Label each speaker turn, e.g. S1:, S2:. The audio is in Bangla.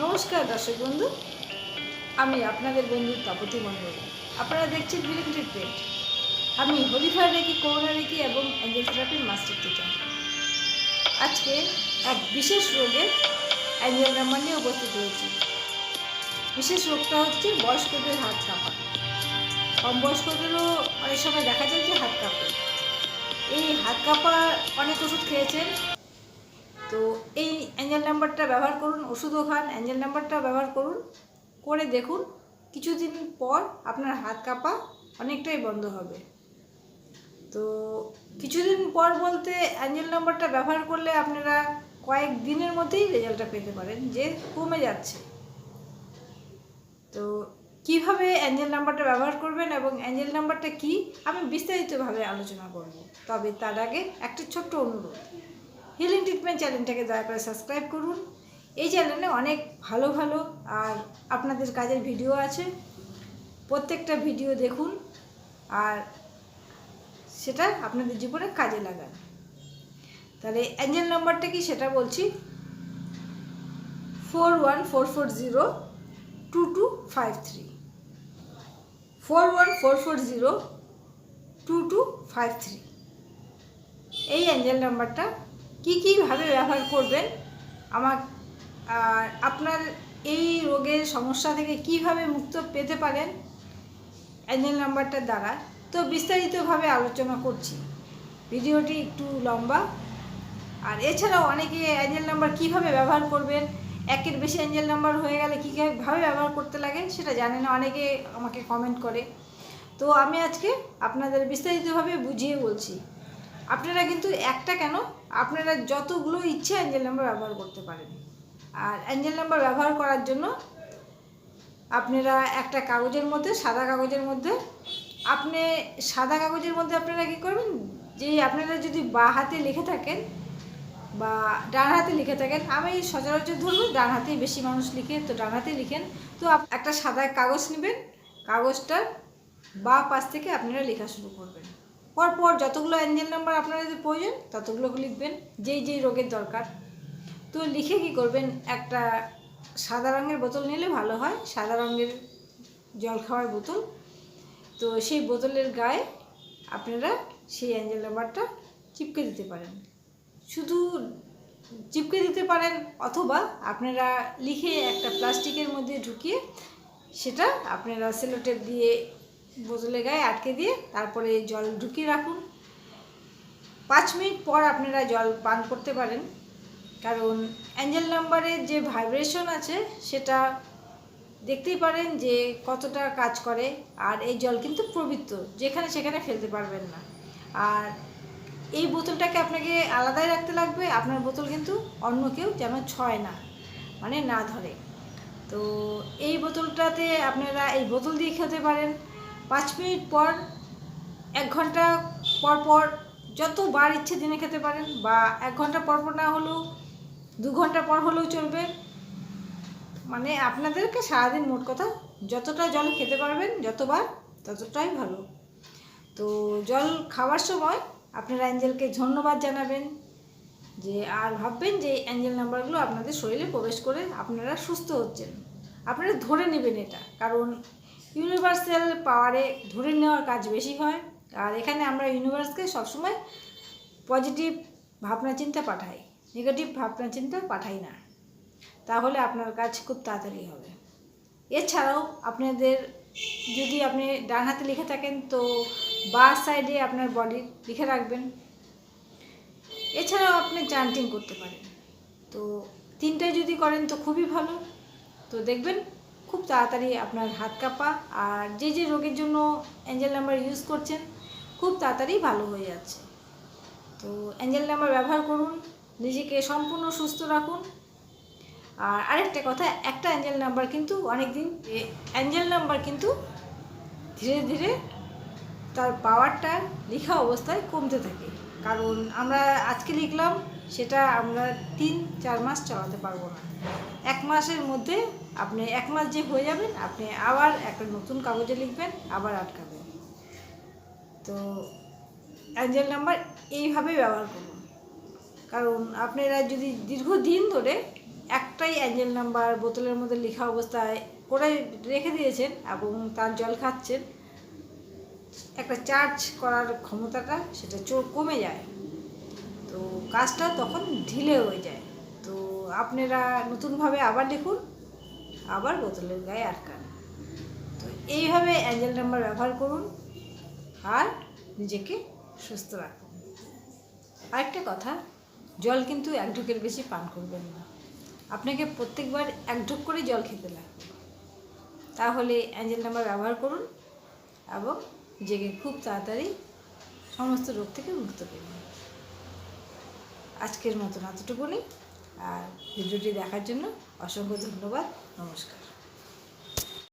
S1: নমস্কার দর্শক বন্ধু, আমি আপনাদের বন্ধু তাপতী মণ্ডল। আপনারা দেখছেন বিলিং ট্রিটমেন্ট আমি হলিফার রেখি করোনা রেখি এবং অ্যাঞ্জেল থেরাপির মাস্টার টিচার আজকে এক বিশেষ রোগের অ্যাঞ্জেল নিয়ে উপস্থিত হয়েছি। বিশেষ রোগটা হচ্ছে বয়স্কদের হাত কাঁপা। কম বয়স্কদেরও অনেক সময় দেখা যায় যে হাত কাঁপে। এই হাত কাঁপা অনেক ওষুধ খেয়েছেন। তো এই অ্যাঞ্জেল নাম্বারটা ব্যবহার করুন, ওষুধও খান অ্যাঞ্জেল নাম্বারটা ব্যবহার করুন, করে দেখুন, কিছুদিন পর আপনার হাত কাঁপা অনেকটাই বন্ধ হবে। তো কিছুদিন পর বলতে অ্যাঞ্জেল নাম্বারটা ব্যবহার করলে আপনারা কয়েক দিনের মধ্যেই রেজাল্টটা পেতে পারেন, যে কমে যাচ্ছে। তো কীভাবে অ্যাঞ্জেল নাম্বারটা ব্যবহার করবেন এবং অ্যাঞ্জেল নাম্বারটা কি, আমি বিস্তারিতভাবে আলোচনা করব, তবে তার আগে একটা ছোট্ট অনুরোধ। হিলিং ট্রিটমেন্ট চ্যানেলটাকে দয়া করে সাবস্ক্রাইব করুন। এই চ্যানেলে অনেক ভালো ভালো আর আপনাদের কাজের ভিডিও আছে। প্রত্যেকটা ভিডিও দেখুন আর সেটা আপনাদের জীবনে কাজে লাগান। তাহলে অ্যাঞ্জেল নাম্বারটা কি সেটা বলছি? Four one four four zero two two five three four one four four zero two two five three এই অ্যাঞ্জেল নাম্বারটা কী কীভাবে ব্যবহার করবেন? আমার আপনার এই রোগের সমস্যা থেকে কীভাবে মুক্ত পেতে পারেন? অ্যাঞ্জেল নাম্বারটার দ্বারা। তো বিস্তারিতভাবে আলোচনা করছি। ভিডিওটি একটু লম্বা। আর এছাড়াও অনেকে অ্যাঞ্জেল নাম্বার কীভাবে ব্যবহার করবেন? একের বেশি অ্যাঞ্জেল নাম্বার হয়ে গেলে কীভাবে ব্যবহার করতে লাগে সেটা জানে না। অনেকে আমাকে কমেন্ট করে। তো আমি আজকে আপনাদের বিস্তারিতভাবে বুঝিয়ে বলছি। আপনারা কিন্তু একটা কেন আপনারা যতগুলো ইচ্ছে অ্যাঞ্জেল নাম্বার ব্যবহার করতে পারেন। আর অ্যাঞ্জেল নাম্বার ব্যবহার করার জন্য আপনারা একটা কাগজের মধ্যে, সাদা কাগজের মধ্যে, আপনি সাদা কাগজের মধ্যে আপনারা কী করবেন? যে আপনারা যদি বা হাতে লিখে থাকেন বা ডান হাতে লিখে থাকেন, আমি সচরাচর ধরুন ডান হাতেই বেশি মানুষ লিখে, তো ডান হাতে লিখেন। তো একটা সাদা কাগজ নেবেন, কাগজটার বা পাশ থেকে আপনারা লেখা শুরু করবেন। পরপর যতগুলো অ্যাঞ্জেল নাম্বার আপনাদের প্রয়োজন ততগুলো লিখবেন, যেই যেই রোগের দরকার। তো লিখে কি করবেন, একটা সাদা রঙের বোতল নিলে ভালো হয়, সাদা রঙের জল খাওয়ার বোতল। তো সেই বোতলের গায়ে আপনারা সেই অ্যাঞ্জেল নাম্বারটা চিপকে দিতে পারেন। শুধু চিপকে দিতে পারেন অথবা আপনারা লিখে একটা প্লাস্টিকের মধ্যে ঢুকিয়ে সেটা আপনারা সেলোটেপ দিয়ে বোতলের গায়ে আটকে দিয়ে তারপরে জল ঢুকিয়ে রাখুন। পাঁচ মিনিট পর আপনারা জল পান করতে পারেন। কারণ অ্যাঞ্জেল নাম্বারের যে ভাইব্রেশন আছে, সেটা দেখতেই পারেন যে কতটা কাজ করে। আর এই জল কিন্তু পবিত্র, যেখানে সেখানে ফেলতে পারবেন না। আর এই বোতলটাকে আপনাকে আলাদাই রাখতে লাগবে, আপনার বোতল কিন্তু অন্য কেউ যেন ছয় না মানে না ধরে। তো এই বোতলটাতে আপনারা এই বোতল দিয়ে খেতে পারেন। মিনিট পর, এক ঘণ্টা পর পর যতবার ইচ্ছে দিনে খেতে পারেন বা এক ঘণ্টা পর পর না হলেও, দু ঘণ্টা পর হলেও চলবে। মানে আপনাদেরকে সারাদিন মোট কথা যতটা জল খেতে পারবেন, যতবার ততটাই ভালো। তো জল খাওয়ার সময় আপনারা অ্যাঞ্জেলকে ধন্যবাদ জানাবেন যে, আর ভাববেন যে অ্যাঞ্জেল নাম্বারগুলো আপনাদের শরীরে প্রবেশ করে আপনারা সুস্থ হচ্ছেন। আপনারা ধরে নেবেন এটা, কারণ ইউনিভার্সাল পাওয়ারে ধরে নেওয়ার কাজ বেশি হয়। আর এখানে আমরা ইউনিভার্সকে সবসময় পজিটিভ ভাবনা চিন্তা পাঠাই নেগেটিভ ভাবনা চিন্তা পাঠাই না। তাহলে আপনার কাজ খুব তাড়াতাড়ি হবে। এছাড়াও আপনাদের যদি আপনি ডান হাতে লিখে থাকেন, তো বা সাইডে আপনার বডি লিখে রাখবেন। এছাড়াও আপনি চান্টিং করতে পারেন। তো তিনটায় যদি করেন, তো খুবই ভালো। তো দেখবেন খুব তাড়াতাড়ি আপনার হাত কাঁপা। আর যে যে রোগের জন্য অ্যাঞ্জেল নাম্বার ইউজ করছেন, খুব তাড়াতাড়ি ভালো হয়ে যাচ্ছে। তো অ্যাঞ্জেল নাম্বার ব্যবহার করুন, নিজেকে সম্পূর্ণ সুস্থ রাখুন। আর আরেকটা কথা, একটা অ্যাঞ্জেল নাম্বার কিন্তু অনেক দিন অ্যাঞ্জেল নাম্বার কিন্তু ধীরে ধীরে তার পাওয়ারটা লেখা অবস্থায় কমতে থাকে। কারণ আমরা আজকে লিখলাম সেটা আমরা তিন, চার মাস চালাতে পারব না। এক মাসের মধ্যে আপনি, এক মাস যে হয়ে যাবেন আপনি আবার একটা নতুন কাগজে লিখবেন, আবার আটকাবেন। তো অ্যাঞ্জেল নাম্বার এইভাবে ব্যবহার করুন। কারণ আপনারা যদি দীর্ঘদিন ধরে একটাই অ্যাঞ্জেল নাম্বার বোতলের মধ্যে লেখা অবস্থায় করে রেখে দিয়েছেন এবং তার জল খাচ্ছেন, একটা চার্জ করার ক্ষমতাটা সেটা চোখ কমে যায়। তো কাজটা তখন ঢিলে হয়ে যায়। তো আপনারা নতুনভাবে আবার লিখুন, আবার বোতলের গায়ে আটকান। তো এইভাবে অ্যাঞ্জেল নাম্বার ব্যবহার করুন আর নিজেকে সুস্থ রাখুন। আরেকটা কথা, জল কিন্তু এক ঢোকের বেশি পান করবেন না। আপনাকে প্রত্যেকবার এক ঢোক করে জল খেতে লাগবে। তাহলে অ্যাঞ্জেল নাম্বার ব্যবহার করুন এবং নিজেকে খুব তাড়াতাড়ি সমস্ত রোগ থেকে মুক্ত করুন আজকের মতন এতটুকুনি। আর ভিডিওটি দেখার জন্য অসংখ্য ধন্যবাদ। নমস্কার।